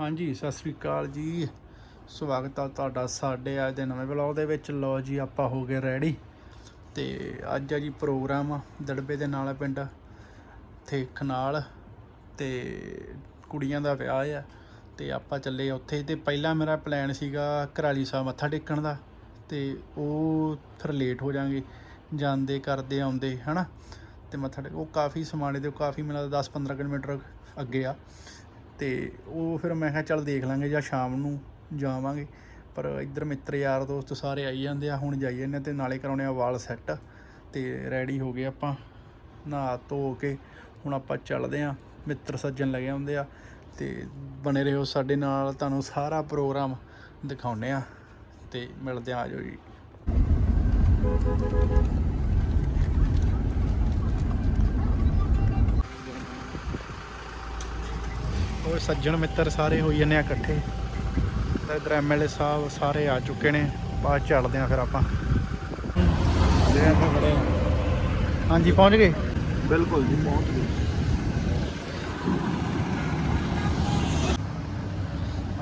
ਹਾਂਜੀ, ਸਤਿ ਸ੍ਰੀ ਅਕਾਲ ਜੀ। ਸਵਾਗਤ ਆ ਤੁਹਾਡਾ ਸਾਡੇ ਅੱਜ ਦੇ ਨਵੇਂ ਵਲੌਗ ਦੇ ਵਿੱਚ। ਲੋ ਜੀ, ਆਪਾਂ ਹੋ ਗਏ ਰੈਡੀ ਤੇ ਅੱਜ ਆ ਜੀ ਪ੍ਰੋਗਰਾਮ ਦੜਬੇ ਦੇ ਨਾਲ ਪਿੰਡ ਤੇ ਖਨਾਲ ਤੇ ਕੁੜੀਆਂ ਦਾ ਵਿਆਹ ਆ। ਤੇ ਆਪਾਂ ਚੱਲੇ ਉੱਥੇ। ਤੇ ਪਹਿਲਾਂ ਮੇਰਾ ਪਲਾਨ ਸੀਗਾ ਕਰਾਲੀ ਸਾਹਿਬ ਮੱਥਾ ਟੇਕਣ ਦਾ। ਤੇ ਉਹ ਫਿਰ ਲੇਟ ਹੋ ਜਾਾਂਗੇ ਜਾਂਦੇ, ਕਰਦੇ, ਆਉਂਦੇ, ਹਨਾ? ਤੇ ਮੱਥਾ ਟੇਕ, ਉਹ ਕਾਫੀ ਸਮਾਣੇ ਤੇ ਕਾਫੀ ਮੈਨੂੰ ਲੱਗਦਾ 10-15 ਕਿਲੋਮੀਟਰ ਅੱਗੇ ਆ। ਤੇ ਉਹ ਫਿਰ ਮੈਂ ਕਿਹਾ ਚੱਲ ਦੇਖ ਲਾਂਗੇ ਜਾਂ ਸ਼ਾਮ ਨੂੰ ਜਾਵਾਂਗੇ। ਪਰ ਇੱਧਰ ਮਿੱਤਰ ਯਾਰ ਦੋਸਤ ਸਾਰੇ ਆਈ ਜਾਂਦੇ ਆ, ਹੁਣ ਜਾਈ ਜਾਂਦੇ ਆ ਤੇ ਨਾਲੇ ਕਰਾਉਣੇ ਆ ਵਾਲ ਸੈੱਟ ਤੇ ਰੈਡੀ ਹੋ ਗਏ ਆਪਾਂ। ਨਹਾ ਧੋ ਕੇ ਹੁਣ ਆਪਾਂ ਚੱਲਦੇ ਆ, ਮਿੱਤਰ ਸੱਜਣ ਲੱਗੇ ਹੁੰਦੇ ਆ ਤੇ ਬਣੇ ਰਹੋ ਸਾਡੇ ਨਾਲ, ਤੁਹਾਨੂੰ ਸਾਰਾ ਪ੍ਰੋਗਰਾਮ ਦਿਖਾਉਨੇ ਆ ਤੇ ਮਿਲਦੇ ਆ ਆਜੋ ਜੀ। ਉਹ ਸੱਜਣ ਮਿੱਤਰ ਸਾਰੇ ਹੋਈ ਜਾਂਦੇ ਆ ਇਕੱਠੇ। ਤੇ ਇਧਰ ਐਮਐਲਏ ਸਾਹਿਬ ਸਾਰੇ ਆ ਚੁੱਕੇ ਨੇ ਬਾਅਦ ਚੱਲਦੇ ਆ ਫਿਰ ਆਪਾਂ। ਖੜੇ। ਹਾਂਜੀ ਪਹੁੰਚ ਗਏ? ਬਿਲਕੁਲ ਜੀ ਪਹੁੰਚ ਗਏ।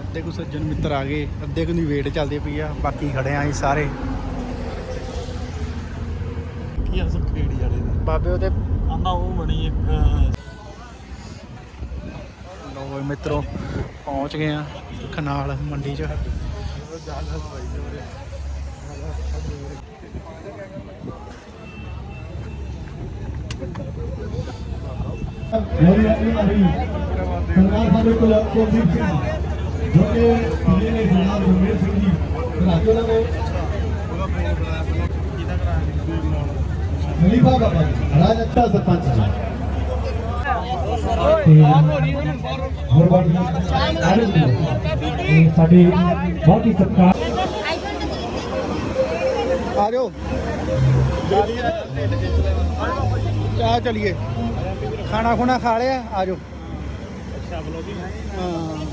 ਅੱਧੇ ਕੁ ਸੱਜਣ ਮਿੱਤਰ ਆ ਗਏ ਅੱਧੇ ਕੁ ਦੀ ਵੇਟ ਚੱਲਦੀ ਪਈ ਆ ਬਾਕੀ ਖੜੇ ਆ ਜੀ ਸਾਰੇ। ਕੀ ਆ ਸਭ ਦੀ? ਬਾਬੇ ਉਹਦੇ ਆਂਦਾ ਉਹ ਬਣੀ ਇੱਕ ਲੋ ਮਿੱਤਰੋ, ਪਹੁੰਚ ਗਏ ਆ ਖਨਾਲ ਮੰਡੀ 'ਚ। ਮੇਰੀ ਆਪਣੀ ਆਈ ਸਰਦਾਰ ਸਾਡੇ ਕੋਲ ਕੁਲਦੀਪ ਸਿੰਘ ਜੋ ਕਿ ਜ਼ਿਲ੍ਹੇ ਦੇ ਸਰਦਾਰ ਗੁਰਮੇਲ ਸਿੰਘ ਜੀ ਰਾਜੋ ਲਗੇ ਖਲੀਫਾ ਬਾਬਾ ਜੀ ਰਾਜ ਅੱਛਾ ਸਰਪੰਚ ਜੀ। ਸਾਡੇ ਬਹੁਤ ਹੀ ਸਤਿਕਾਰ ਆ ਜਾਓ ਚਾਹ ਚਲੀਏ ਖਾਣਾ ਖੁਣਾ ਖਾ ਲਿਆ ਆ ਜਾਓ ਹਾਂ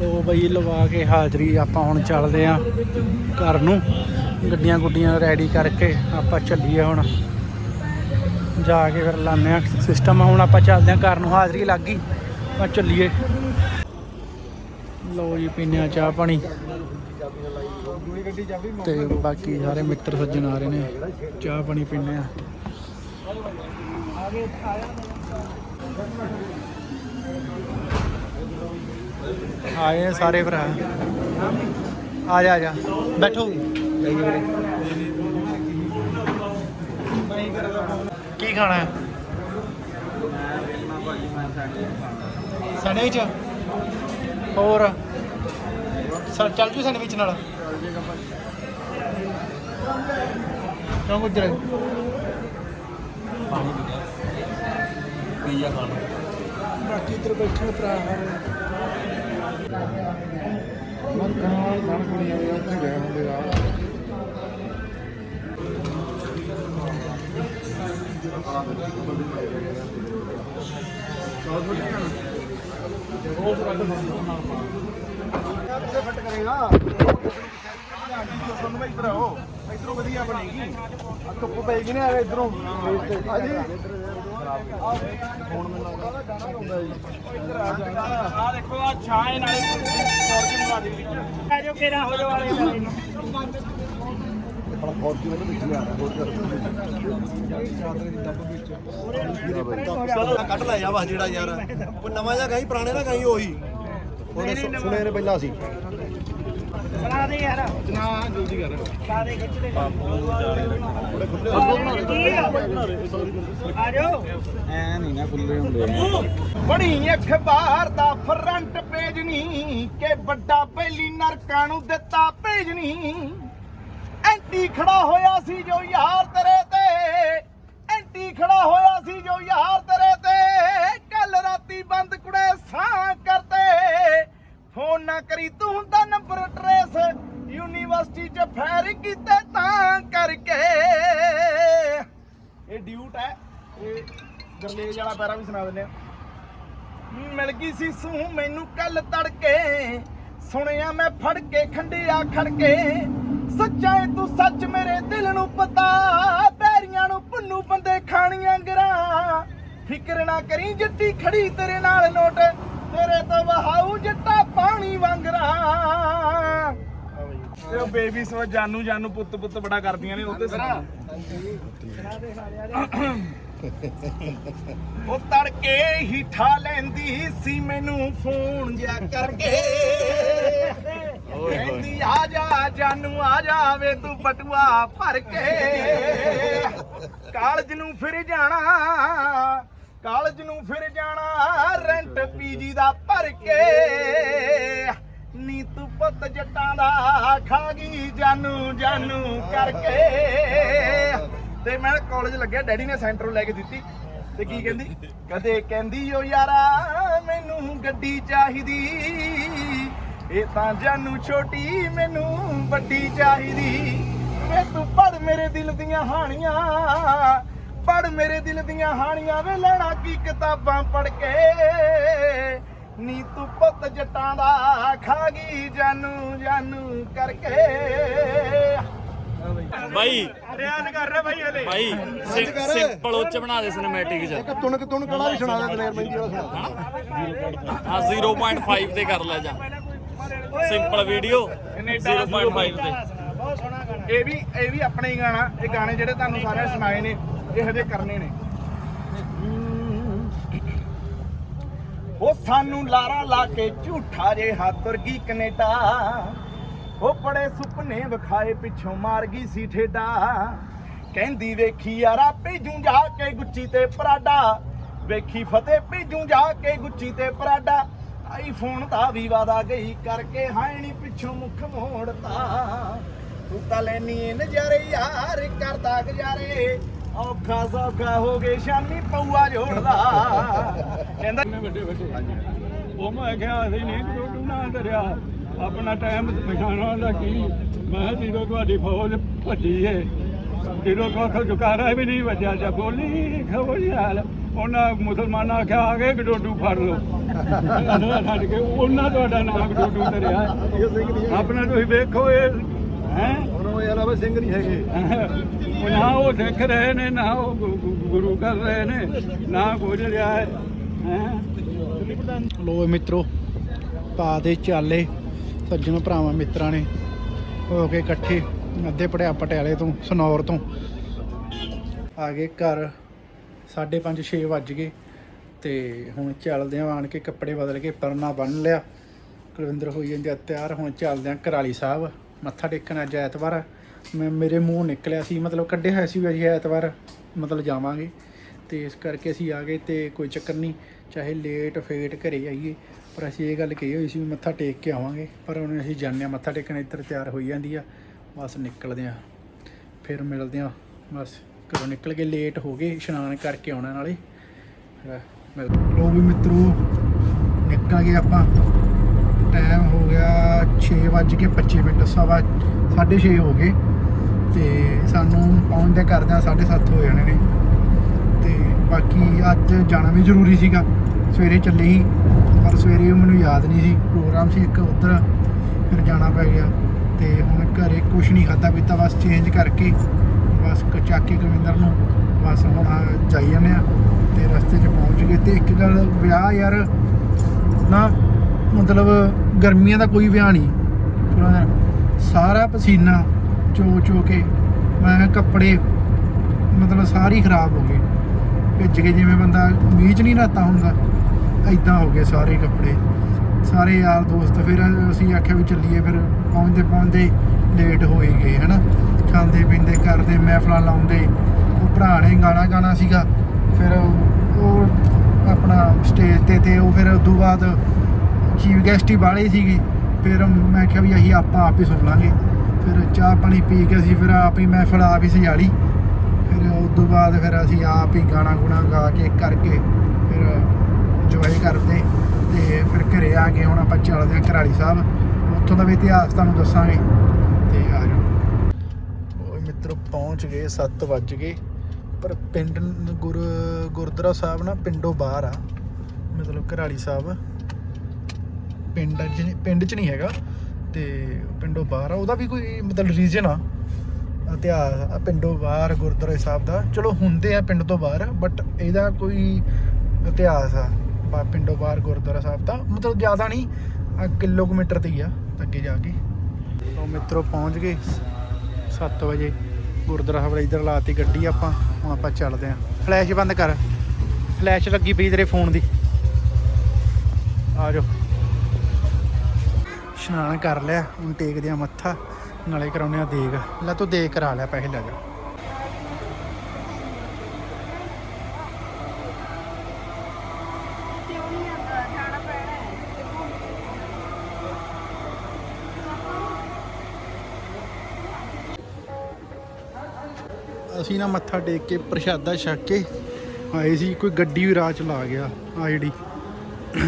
ਲੋ ਬਈ, ਲਵਾ ਕੇ ਹਾਜ਼ਰੀ ਆਪਾਂ ਹੁਣ ਚੱਲਦੇ ਆਂ ਘਰ ਨੂੰ। ਗੱਡੀਆਂ ਗੁੱਡੀਆਂ ਰੈਡੀ ਕਰਕੇ ਆਪਾਂ ਚੱਲੀਏ ਹੁਣ। ਜਾ ਕੇ ਫਿਰ ਲਾਉਂਦੇ ਆ ਸਿਸਟਮ ਹੁਣ ਆਪਾਂ ਚੱਲਦੇ ਆਂ ਘਰ ਨੂੰ, ਹਾਜ਼ਰੀ ਲੱਗ ਗਈ। ਆਪਾਂ ਚੱਲੀਏ। ਲੋ ਜੀ, ਪੀਨੇ ਆ ਚਾਹ ਪਾਣੀ। ਤੇ ਬਾਕੀ ਸਾਰੇ ਮਿੱਤਰ ਸੱਜਣ ਆ ਰਹੇ ਨੇ। ਚਾਹ ਪਾਣੀ ਪੀਨੇ ਆ। ਆਏ ਆ ਸਾਰੇ ਭਰਾ। ਆ ਜਾ ਆ ਜਾ। ਬੈਠੋ ਕੀ ਖਾਣਾ ਹੈ? ਸੈਂਡਵਿਚ ਹੋਰ? ਸਰ ਚੱਲ ਜੂ ਸੈਂਡਵਿਚ ਨਾਲ। ਕਿਉਂ ਗੁਜਰੇ? ਪੀਜ਼ਾ ਖਾਣਾ। ਬਾਕੀ ਇੱਧਰ ਬੈਠੇ ਭਰਾ ਮਨ ਕਨਾਲ ਖਾਣ ਕੁੜੀ ਹੋਇਆ ਉੱਥੇ ਗਏ ਹੁੰਦੇ ਆ ਇਧਰੋਂ ਵਧੀਆ ਬਣੇਗੀ ਧੁੱਪ ਪੈਗੀ ਨਾ ਇਧਰੋਂ ਹਾਂਜੀ ਹੁਣ ਮੈਨੂੰ ਲੱਗਦਾ ਗਾਣਾ ਹੁੰਦਾ ਜੀ ਆ ਦੇਖੋ ਆ ਛਾਏ ਨਾਲ ਫੋਰਚੂਨ ਵਾਲੀ ਆ ਜੋ ਕਿਹੜਾ ਹੋ ਜੋ ਵਾਲੇ ਵਾਲੇ ਨੂੰ ਆਪਣਾ ਫੋਰਚੂਨਰ ਵਿੱਚ ਕੱਢ ਲੈ ਜਾ ਵਾ ਜਿਹੜਾ ਯਾਰ ਉਹ ਨਵਾਂ ਜਿਹਾ ਗਾਈ ਪੁਰਾਣੇ ਨਾ ਗਾਈ ਉਹੀ ਉਹਨੇ ਸੁਣੇ ਨੇ ਪਹਿਲਾਂ ਸੀ ਬਣਾ ਦੇ ਯਾਰ। ਨਾ ਜਲਦੀ ਕਰ। ਬਣਾ ਦੇ ਖਿੱਚ ਦੇ। ਬੜੇ ਖੁੱਲੇ ਆ? ਜਾਓ। ਐ ਨਹੀਂ ਨਾ ਖੁੱਲੇ ਹੁੰਦੇ। ਬਣੀ ਅਖਬਾਰ ਦਾ ਫਰੰਟ ਪੇਜ ਨਹੀਂ ਕਿ ਵੱਡਾ ਪਹਿਲੀ ਨਰਕਾਂ ਨੂੰ ਦਿੱਤਾ ਭੇਜ ਨਹੀਂ ਐਂਟੀ ਖੜਾ ਹੋਇਆ ਸੀ ਜੋ ਯਾਰ ਤੇਰੇ ਤੇ ਐਂਟੀ ਖੜਾ ਹੋਇਆ ਸੀ ਜੋ ਯਾਰ ਸੁਣਾ ਦਿੰਦੇ ਆ ਮਿਲ ਗਈ ਸੀ ਸੂ ਮੈਨੂੰ ਕੱਲ ਤੜਕੇ। ਸੁਣਿਆ ਮੈਂ ਫੜ ਕੇ ਖੰਡਿਆ ਖੜਕੇ ਸੱਚਾ ਏ ਤੂੰ ਸੱਚ ਮੇਰੇ ਦਿਲ ਨੂੰ ਪਤਾ। ਪੈਰੀਆਂ ਨੂੰ ਪੁੰਨੂ ਬੰਦੇ ਖਾਣੀਆਂ ਗਰਾਂ। ਫਿਕਰ ਨਾ ਕਰੀ ਜੱਟੀ ਖੜੀ ਤੇਰੇ ਨਾਲ ਨੋਟ। ਤੇਰੇ ਤੋਂ ਵਹਾਉ ਜੱਟਾ ਪਾਣੀ ਵਾਂਗਰਾ। ਇਹ ਬੇਬੀ ਸੋ ਜਾਨੂ ਜਾਨੂ ਪੁੱਤ ਪੁੱਤ ਬੜਾ ਕਰਦੀਆਂ ਨੇ ਉਹਦੇ ਸਰਾ ਉਹ ਤੜਕੇ ਹੀ ਠਾ ਲੈਂਦੀ ਸੀ ਮੈਨੂੰ ਫੋਨ ਜਿਆ ਕਰਕੇ। ਕਹਿੰਦੀ ਆ ਜਾ ਜਾਨੂ ਆ ਜਾਵੇ ਤੂੰ ਬਟੂਆ ਭਰ ਕੇ। ਕਾਲਜ ਨੂੰ ਫਿਰ ਜਾਣਾ ਕਾਲਜ ਨੂੰ ਫਿਰ ਜਾਣਾ ਰੈਂਟ ਪੀਜੀ ਦਾ ਭਰ ਕੇ। ਨੀ ਤੂੰ ਪੁੱਤ ਜੱਟਾਂ ਦਾ ਖਾ ਗਈ ਜਾਨੂ ਜਾਨੂ ਕਰਕੇ। ਤੇ ਮੈਂ ਕਾਲਜ ਲੱਗਿਆ, ਡੈਡੀ ਨੇ ਸੈਂਟਰੋਂ ਲੈ ਕੇ ਦਿੱਤੀ। ਤੇ ਕੀ ਕਹਿੰਦੀ? ਕਦੇ ਕਹਿੰਦੀ, ਓ ਯਾਰਾ, ਮੈਨੂੰ ਗੱਡੀ ਚਾਹੀਦੀ। ਇਹ ਤਾਂ ਜਾਨੂ ਛੋਟੀ, ਮੈਨੂੰ ਵੱਡੀ ਚਾਹੀਦੀ। ਵੇ ਤੂੰ ਪੜ ਮੇਰੇ ਦਿਲ ਦੀਆਂ ਹਾਣੀਆਂ ਪੜ ਮੇਰੇ ਦਿਲ ਦੀਆਂ ਹਾਣੀਆਂ, ਵੇ ਲੈਣਾ ਕੀ ਕਿਤਾਬਾਂ ਪੜ ਕੇ। ਨੀ ਤੂੰ ਪੁੱਤ ਜੱਟਾਂ ਦਾ, ਖਾ ਗਈ ਜਾਨੂ ਜਾਨੂ ਕਰਕੇ। ਬਾਈ। ਰਿਆਨ ਕਰ ਰਿਹਾ ਬਾਈ ਹਲੇ। ਬਾਈ ਸਿੰਪਲ ਉੱਚ ਬਣਾ ਦੇ ਸਿਨੇਮੈਟਿਕ ਚ। ਤੁਣਕ ਤੁਣ ਕਲਾ ਵੀ ਸੁਣਾ ਦੇ ਦਲੇਰ ਮਹਿੰਦੀ ਵਾਲਾ ਸੁਣਾ। ਹਾਂ 0.5 ਤੇ ਕਰ ਲੈ ਜਾ। ਸਿੰਪਲ ਵੀਡੀਓ 0.5 ਤੇ ਬਹੁਤ ਸੋਹਣਾ ਗਾਣਾ ਇਹ ਵੀ ਇਹ ਵੀ ਆਪਣਾ ਹੀ ਗਾਣਾ। ਇਹ ਗਾਣੇ ਜਿਹੜੇ ਤੁਹਾਨੂੰ ਸਾਰਿਆਂ ਨੇ ਸੁਣਾਏ ਨੇ ਇਹ ਹਜੇ ਕਰਨੇ ਨੇ। ਉਹ ਸਾਨੂੰ ਲਾਰਾ ਲਾ ਕੇ ਝੂਠਾ ਜੇ ਤੁਰ ਗਈ ਕੈਨੇਡਾ। ਉਹ ਬੜੇ ਸੁਪਨੇ ਵਿਖਾਏ ਪਿੱਛੋਂ ਮਾਰ ਗਈ ਸੀ ਠੇਡਾ। ਕਹਿੰਦੀ ਵੇਖੀ ਯਾਰਾ ਭੇਜੂ ਜਾ ਕੇ ਗੁੱਚੀ ਤੇ ਪਰਾਡਾ। ਵੇਖੀ ਫਤਿਹ ਭੇਜੂ ਜਾ ਕੇ ਗੁੱਚੀ ਤੇ ਪਰਾਡਾ। ਆਈਫੋਨ ਦਾ ਵੀ ਵਾਦਾ ਗਈ ਕਰਕੇ ਹਾਏ ਪਿੱਛੋਂ ਮੁਖ ਮੋੜਤਾ। ਤੂੰ ਤਾਂ ਲੈਨੀ ਏ ਨਜ਼ਾਰੇ ਯਾਰ, ਕਰਦਾ ਗੁਜ਼ਾਰੇ। ਔਖਾ ਸੌਖਾ ਹੋ ਗਏ ਸ਼ਾਮੀ ਪਊਆ ਜੋੜਦਾ। ਕਹਿੰਦਾ ਉਹ ਮੈਂ ਕਿਹਾ ਅਸੀਂ ਨਹੀਂ ਟੋਟੂ ਨਾ ਕਰਿਆ ਆਪਣਾ ਟਾਈਮ ਪਛਾਣਨ ਦਾ ਕੀ। ਮੈਂ ਕਿਹਾ ਜਦੋਂ ਤੁਹਾਡੀ ਫੌਜ ਭੱਜੀ ਏ, ਜਦੋਂ ਕੋਠੋ ਜੁਕਾਰਾ ਵੀ ਨਹੀਂ ਵੱਜਿਆ ਜਾਂ ਬੋਲੀ ਖਬਰ ਹਾਲ। ਉਹਨਾਂ ਮੁਸਲਮਾਨਾਂ ਆਖਿਆ, ਆ ਗਏ ਗਡੋਡੂ ਫੜ ਲਓ। ਛੱਡ ਕੇ ਉਹਨਾਂ ਤੁਹਾਡਾ ਨਾਮ ਗਡੋਡੂ ਧਰਿਆ। ਆਪਣਾ ਤੁਸੀਂ ਵੇਖੋ ਇਹ, ਹੈ? ਉਹ ਯਾਰ ਸਿੰਘ ਨਹੀਂ ਹੈਗੇ ਨਾ ਉਹ ਦੇਖ ਰਹੇ ਨੇ, ਨਾ ਉਹ ਗੁਰੂ ਕਰ ਰਹੇ ਨੇ, ਨਾ ਕੁਝ ਰਿਹਾ ਹੈ? ਲੋ ਮਿੱਤਰੋ, ਪਾ ਦੇ ਚਾਲੇ। ਸੱਜਣ ਭਰਾਵਾਂ ਮਿੱਤਰਾਂ ਨੇ ਹੋ ਕੇ ਇਕੱਠੇ ਅੱਧੇ ਪੜਿਆ ਪਟਿਆਲੇ ਤੋਂ, ਸਨੌਰ ਤੋਂ। ਆ ਗਏ ਘਰ 5:30 6 ਵੱਜ ਗਏ ਤੇ ਹੁਣ ਚੱਲਦੇ ਆਂ ਆਣ ਕੇ ਕੱਪੜੇ ਬਦਲ ਕੇ ਪਰਨਾ ਬੰਨ ਲਿਆ। ਕੁਲਵਿੰਦਰ ਹੋਈ ਜਾਂਦੀ ਤਿਆਰ, ਹੁਣ ਚੱਲਦੇ ਆਂ ਕਰਾਲੀ ਸਾਹਿਬ। ਮੱਥਾ ਟੇਕਣ ਅੱਜ ਐਤਵਾਰ ਮੈਂ, ਮੇਰੇ ਮੂੰਹ ਨਿਕਲਿਆ ਸੀ, ਮਤਲਬ ਕੱਢਿਆ ਹੋਇਆ ਸੀ ਵੀ ਅੱਜ ਐਤਵਾਰ ਮਤਲਬ ਜਾਵਾਂਗੇ। ਤੇ ਇਸ ਕਰਕੇ ਅਸੀਂ ਆ ਗਏ ਤੇ ਕੋਈ ਚੱਕਰ ਨਹੀਂ। ਚਾਹੇ ਲੇਟ ਫੇਟ ਘਰੇ ਆਈਏ, ਪਰ ਅਸੀਂ ਇਹ ਗੱਲ ਕਹੀ ਹੋਈ ਸੀ ਵੀ ਮੱਥਾ ਟੇਕ ਕੇ ਆਵਾਂਗੇ, ਪਰ ਹੁਣ ਅਸੀਂ ਜਾਂਦੇ ਆ ਮੱਥਾ ਟੇਕਣ ਇੱਧਰ ਤਿਆਰ ਹੋਈ ਜਾਂਦੀ ਆ, ਬਸ ਨਿਕਲਦੇ ਆ ਫਿਰ ਮਿਲਦੇ ਆ ਬਸ ਘਰੋਂ ਨਿਕਲ ਕੇ ਲੇਟ ਹੋ ਗਏ, ਇਸ਼ਨਾਨ ਕਰਕੇ ਆਉਣਾ ਨਾਲੇ, ਫਿਰ ਮਿਲ ਲੋ ਵੀ ਮਿੱਤਰੋ ਨਿਕਲ ਗਏ ਆਪਾਂ ਟਾਈਮ ਹੋ ਗਿਆ 6:25 ਮਿੰਟ, ਸਵਾ 6:30 ਹੋ ਗਏ, ਤੇ ਸਾਨੂੰ ਪਹੁੰਚਦੇ ਕਰਦਿਆਂ 7:30 ਹੋ ਜਾਣੇ ਨੇ। ਬਾਕੀ ਅੱਜ ਜਾਣਾ ਵੀ ਜ਼ਰੂਰੀ ਸੀਗਾ। ਸਵੇਰੇ ਚੱਲੇ ਹੀ ਪਰ ਸਵੇਰੇ ਮੈਨੂੰ ਯਾਦ ਨਹੀਂ ਸੀ। ਪ੍ਰੋਗਰਾਮ ਸੀ ਇੱਕ ਉੱਧਰ, ਫਿਰ ਜਾਣਾ ਪੈ ਗਿਆ। ਤੇ ਹੁਣ ਘਰੇ ਕੁਝ ਨਹੀਂ ਖਾਧਾ ਪੀਤਾ, ਬਸ ਚੇਂਜ ਕਰਕੇ, ਬਸ ਕ- ਚੱਕ ਕੇ ਕੁਲਵਿੰਦਰ ਨੂੰ, ਬਸ ਹੁਣ ਜਾਈ ਜਾਂਦੇ ਆ ਤੇ ਰਸਤੇ 'ਚ ਪਹੁੰਚ ਗਏ। ਤੇ ਇੱਕ ਗੱਲ, ਵਿਆਹ ਯਾਰ, ਨਾ ਮਤਲਬ ਗਰਮੀਆਂ ਦਾ ਕੋਈ ਵਿਆਹ ਨਹੀਂ। ਸਾਰਾ ਪਸੀਨਾ ਚੋ ਚੋ ਕੇ, ਮੈਂ ਕੱਪੜੇ ਮਤਲਬ ਸਾਰੇ ਹੀ ਖਰਾਬ ਹੋ ਗਏ। ਭਿੱਜ ਕੇ ਜਿਵੇਂ ਬੰਦਾ ਮੀਂਹ 'ਚ ਨਹੀਂ ਨਹਾਤਾ ਹੁੰਦਾ ਐਦਾਂ ਹੋ ਗਏ ਸਾਰੇ ਕੱਪੜੇ। ਸਾਰੇ ਯਾਰ ਦੋਸਤ ਫਿਰ ਅਸੀਂ ਆਖਿਆ ਵੀ ਚੱਲੀਏ, ਫਿਰ ਪਹੁੰਚਦੇ ਪਹੁੰਚਦੇ ਲੇਟ ਹੋ ਹੀ ਗਏ, ਹਨਾ। ਖਾਂਦੇ ਪੀਂਦੇ, ਕਰਦੇ ਮਹਿਫਲਾਂ ਲਾਉਂਦੇ, ਉਹ ਭਰਾ ਨੇ ਗਾਣਾ ਗਾਣਾ ਸੀਗਾ, ਫਿਰ ਉਹ ਆਪਣਾ ਸਟੇਜ ਤੇ ਤੇ ਉਹ ਫਿਰ ਉਦੋਂ ਬਾਅਦ ਚੀਫ ਗੈਸਟ ਹੀ ਬਾਲੇ ਸੀਗੇ, ਫਿਰ ਮੈਂ ਕਿਹਾ ਵੀ ਅਸੀਂ ਆਪਾਂ ਆਪ ਹੀ ਸੁਣ ਲਾਂਗੇ। ਫਿਰ ਚਾਹ ਪਾਣੀ ਪੀ ਕੇ ਅਸੀਂ ਫਿਰ ਆਪ ਹੀ ਮਹਿਫਲ ਆਪ ਹੀ ਸਜਾਲੀ ਫਿਰ ਉਦੋਂ ਬਾਅਦ ਫਿਰ ਅਸੀਂ ਆਪ ਹੀ ਗਾਣਾ ਗੁਣਾ ਗਾ ਕੇ ਕਰਕੇ ਫਿਰ ਇੰਜੋਏ ਕਰਦੇ ਤੇ ਫਿਰ ਘਰੇ ਆ ਕੇ ਹੁਣ ਆਪਾਂ ਚੱਲਦੇ ਹਾਂ ਘਰਾਲੀ ਸਾਹਿਬ। ਉੱਥੋਂ ਦਾ ਵੀ ਇਤਿਹਾਸ ਤੁਹਾਨੂੰ ਦੱਸਾਂਗੇ ਤੇ ਆ ਜਾਓ। ਓਏ ਮਿੱਤਰੋ, ਪਹੁੰਚ ਗਏ 7 ਵੱਜ ਗਏ। ਪਰ ਪਿੰਡ ਗੁਰ, ਗੁਰਦੁਆਰਾ ਸਾਹਿਬ ਨਾ ਪਿੰਡੋਂ ਬਾਹਰ ਆ। ਮਤਲਬ ਘਰਾਲੀ ਸਾਹਿਬ। ਪਿੰਡ 'ਚ ਪਿੰਡ 'ਚ ਨਹੀਂ ਹੈਗਾ ਤੇ ਪਿੰਡੋਂ ਬਾਹਰ ਆ। ਉਹਦਾ ਵੀ ਕੋਈ ਮਤਲਬ ਰੀਜਨ ਆ। ਇਤਿਹਾਸ ਆ, ਪਿੰਡੋਂ ਬਾਹਰ, ਗੁਰਦੁਆਰੇ ਸਾਹਿਬ ਦਾ। ਚਲੋ ਹੁੰਦੇ ਆ ਪਿੰਡ ਤੋਂ ਬਾਹਰ ਬਟ ਇਹਦਾ ਕੋਈ ਇਤਿਹਾਸ ਆ। ਬਾ, ਪਿੰਡੋਂ ਬਾਹਰ, ਗੁਰਦੁਆਰਾ ਸਾਹਿਬ ਦਾ ਮਤਲਬ ਜ਼ਿਆਦਾ ਨਹੀਂ, ਆ ਕਿਲੋਮੀਟਰ ਤੇ ਹੀ ਆ, ਅੱਗੇ ਜਾ ਕੇ। ਉਹ ਮਿੱਤਰੋ, ਪਹੁੰਚ ਗਏ। 7 ਵਜੇ ਗੁਰਦੁਆਰਾ ਸਾਹਿਬ ਇਧਰ ਲਾਤੀ ਗੱਡੀ ਆਪਾਂ। ਹੁਣ ਆਪਾਂ ਚੱਲਦੇ ਆਂ। ਫਲੈਸ਼ ਬੰਦ ਕਰ। ਫਲੈਸ਼ ਲੱਗੀ ਪਈ ਤੇਰੇ ਫੋਨ ਦੀ। ਆ ਜਾਓ। ਇਸ਼ਨਾਨ ਕਰ ਲਿਆ। ਹੁਣ ਟੇਕਦੇ ਆ ਮੱਥਾ। ਨਾਲੇ ਕਰਾਉਨੇ ਆ ਦੇਖ। ਲੈ ਤੂੰ ਦੇਗ ਕਰਾ ਲਿਆ ਪੈਸੇ ਲੈ ਜਾ। ਅਸੀਂ ਨਾ ਮੱਥਾ ਟੇਕ ਕੇ ਪ੍ਰਸ਼ਾਦਾ ਛਕ ਕੇ ਆਏ ਸੀ ਕੋਈ ਗੱਡੀ ਵੀ ਰਾਹ ਚ ਲਾ ਗਿਆ ਆ ਜਿਹੜੀ।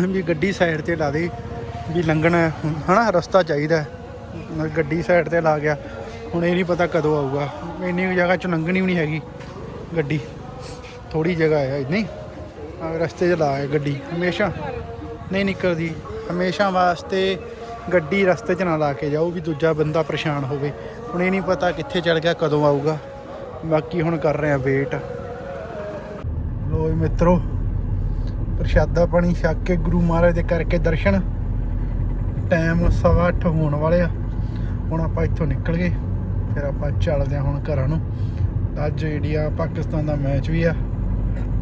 ਵੀ ਗੱਡੀ ਸਾਈਡ ਤੇ ਲਾ ਦੇ ਵੀ ਲੰਘਣਾ ਹੈ, ਹਨਾ ਰਸਤਾ ਚਾਹੀਦਾ ਗੱਡੀ ਸਾਈਡ ਤੇ ਲਾ ਗਿਆ। ਹੁਣ ਇਹ ਨਹੀਂ ਪਤਾ ਕਦੋਂ ਆਊਗਾ। ਇੰਨੀ ਜਗ੍ਹਾ ਚ ਲੰਘਣੀ ਵੀ ਨਹੀਂ ਹੈਗੀ ਗੱਡੀ। ਥੋੜੀ ਜਗ੍ਹਾ ਹੈ ਨਹੀਂ? ਰਸਤੇ 'ਚ ਲਾ ਗੱਡੀ। ਹਮੇਸ਼ਾ ਨਹੀਂ ਨਿਕਲਦੀ। ਹਮੇਸ਼ਾ ਵਾਸਤੇ ਗੱਡੀ ਰਸਤੇ 'ਚ ਨਾ ਲਾ ਕੇ ਜਾਓ ਵੀ ਦੂਜਾ ਬੰਦਾ ਪਰੇਸ਼ਾਨ ਹੋਵੇ। ਹੁਣ ਇਹ ਨਹੀਂ ਪਤਾ ਕਿੱਥੇ ਚੜ ਗਿਆ, ਕਦੋਂ ਆਊਗਾ। ਬਾਕੀ ਹੁਣ ਕਰ ਰਹੇ ਆ ਵੇਟ ਲੋ ਜੀ ਮਿੱਤਰੋ, ਪ੍ਰਸ਼ਾਦਾ ਪਾਣੀ ਛਕ ਕੇ ਗੁਰੂ ਮਹਾਰਾਜ ਦੇ ਕਰਕੇ ਦਰਸ਼ਨ। ਟਾਈਮ ਸਵਾ ਅੱਠ ਹੋਣ ਵਾਲੇ ਆ। ਹੁਣ ਆਪਾਂ ਇੱਥੋਂ ਨਿਕਲ ਗਏ, ਫਿਰ ਆਪਾਂ ਚੱਲਦੇ ਹਾਂ ਹੁਣ ਘਰਾਂ ਨੂੰ। ਅੱਜ ਇੰਡੀਆ ਪਾਕਿਸਤਾਨ ਦਾ ਮੈਚ ਵੀ ਆ,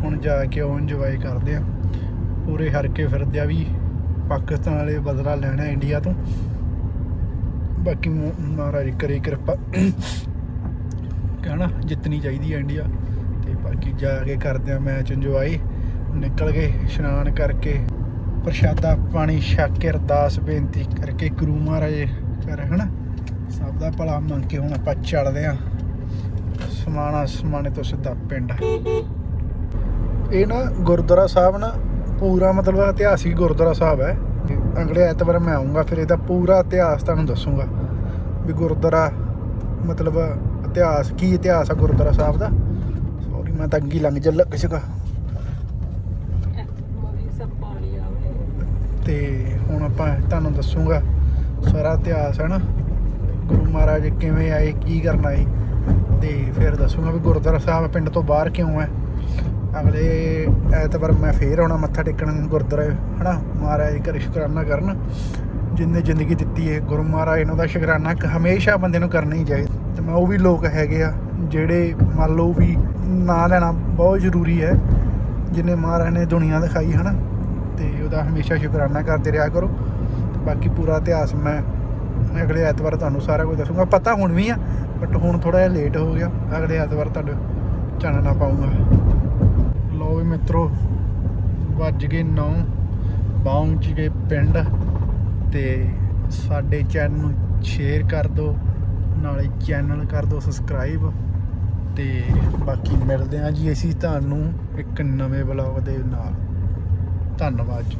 ਹੁਣ ਜਾ ਕੇ ਉਹ ਇੰਜੋਏ ਕਰਦੇ ਆ। ਪੂਰੇ ਹਰਕੇ ਫਿਰਦੇ ਆ ਵੀ ਪਾਕਿਸਤਾਨ ਵਾਲੇ ਬਦਲਾ ਲੈਣਾ ਇੰਡੀਆ ਤੋਂ। ਬਾਕੀ ਮਹਾਰਾਜ ਕਰੇ ਕਿਰਪਾ। ਕਹਿਣਾ, ਜਿੱਤਣੀ ਚਾਹੀਦੀ ਹੈ ਇੰਡੀਆ। ਤੇ ਬਾਕੀ ਜਾ ਕੇ ਕਰਦੇ ਆ ਮੈਚ ਇੰਜੋਏ ਨਿਕਲ ਗਏ, ਇਸ਼ਨਾਨ ਕਰਕੇ। ਪ੍ਰਸ਼ਾਦਾ ਪਾਣੀ ਛੱਕ ਕੇ ਅਰਦਾਸ ਬੇਨਤੀ ਕਰਕੇ ਗੁਰੂ ਮਹਾਰਾਜ ਕਰ ਹਨਾ ਸਭ ਦਾ ਭਲਾ ਮੰਗ ਕੇ ਹੁਣ ਆਪਾਂ ਚੱਲਦੇ ਆ ਸਮਾਣਾ ਸਮਾਣੇ ਤੋਂ ਸਿੱਧਾ ਪਿੰਡ। ਇਹ ਨਾ ਗੁਰਦੁਆਰਾ ਸਾਹਿਬ ਨਾ ਪੂਰਾ ਮਤਲਬ ਇਤਿਹਾਸਿਕ ਗੁਰਦੁਆਰਾ ਸਾਹਿਬ ਹੈ। ਤੇ ਅਗਲੇ ਐਤਵਾਰ ਮੈਂ ਆਉਂਗਾ ਫਿਰ ਇਹਦਾ ਪੂਰਾ ਇਤਿਹਾਸ ਤੁਹਾਨੂੰ ਦੱਸੂਗਾ। ਵੀ ਗੁਰਦੁਆਰਾ ਮਤਲਬ ਇਤਿਹਾਸ, ਕੀ ਇਤਿਹਾਸ ਆ ਗੁਰਦੁਆਰਾ ਸਾਹਿਬ ਦਾ? ਸੌਰੀ ਮੈਂ ਤਾਂ ਅੱਗੀ ਲੰਘ ਚੱਲ ਕਿਸੇ ਕਾ ਤੇ ਹੁਣ ਆਪਾਂ ਤੁਹਾਨੂੰ ਦੱਸੂਗਾ, ਸਾਰਾ ਇਤਿਹਾਸ ਹੈ ਨਾ। ਗੁਰੂ ਮਹਾਰਾਜ ਕਿਵੇਂ ਆਏ, ਕੀ ਕਰਨ ਆਏ ਤੇ ਫਿਰ ਦੱਸੂਗਾ ਵੀ ਗੁਰਦੁਆਰਾ ਸਾਹਿਬ ਪਿੰਡ ਤੋਂ ਬਾਹਰ ਕਿਉਂ ਹੈ। ਅਗਲੇ ਐਤਵਾਰ ਮੈਂ ਫੇਰ ਆਉਣਾ ਮੱਥਾ ਟੇਕਣ ਗੁਰਦੁਆਰੇ, ਹਨਾ? ਮਹਾਰਾਜ ਘਰ ਸ਼ੁਕਰਾਨਾ ਕਰਨ, ਜਿੰਨੇ ਜ਼ਿੰਦਗੀ ਦਿੱਤੀ ਹੈ। ਗੁਰੂ ਮਹਾਰਾਜ ਇਹਨਾਂ ਦਾ ਸ਼ੁਕਰਾਨਾ ਹਮੇਸ਼ਾ ਬੰਦੇ ਨੂੰ ਕਰਨਾ ਹੀ ਚਾਹੀਦਾ। ਤੇ ਮੈਂ ਉਹ ਵੀ ਲੋਕ ਹੈਗੇ ਆ, ਜਿਹੜੇ ਮੰਨ ਲਓ ਵੀ ਨਾਂ ਲੈਣਾ ਬਹੁਤ ਜ਼ਰੂਰੀ ਹੈ, ਜਿਨੇ ਮਹਾਰਾਜ ਨੇ ਦੁਨੀਆ ਦਿਖਾਈ, ਹਨਾ? ਤੇ ਉਹਦਾ ਹਮੇਸ਼ਾ ਸ਼ੁਕਰਾਨਾ ਕਰਦੇ ਰਿਹਾ ਕਰੋ। ਤੇ ਬਾਕੀ ਪੂਰਾ ਇਤਿਹਾਸ ਮੈਂ ਅਗਲੇ ਐਤਵਾਰ ਤੁਹਾਨੂੰ ਸਾਰਾ ਕੁਝ ਦੱਸੂਗਾ। ਪਤਾ ਹੁਣ ਵੀ ਆ ਬਟ ਹੁਣ ਥੋੜਾ ਜਿਹਾ ਲੇਟ ਹੋ ਗਿਆ। ਅਗਲੇ ਐਤਵਾਰ ਤੁਹਾਡੇ ਚਾਨਣਾ ਪਾਉਂਗਾ ਲੋ ਵੀ ਮਿੱਤਰੋ, ਵੱਜ ਗਏ 9 ਪਹੁੰਚ ਗਏ ਪਿੰਡ ਤੇ ਸਾਡੇ ਚੈਨਲ ਨੂੰ ਸ਼ੇਅਰ ਕਰ ਦਿਓ, ਨਾਲੇ ਚੈਨਲ ਕਰ ਦਿਓ ਸਬਸਕ੍ਰਾਈਬ ਤੇ ਬਾਕੀ ਮਿਲਦੇ ਹਾਂ ਜੀ ਅਸੀਂ ਤੁਹਾਨੂੰ ਇੱਕ ਨਵੇਂ ਬਲੌਗ ਦੇ ਨਾਲ। ਧੰਨਵਾਦ ਜੀ।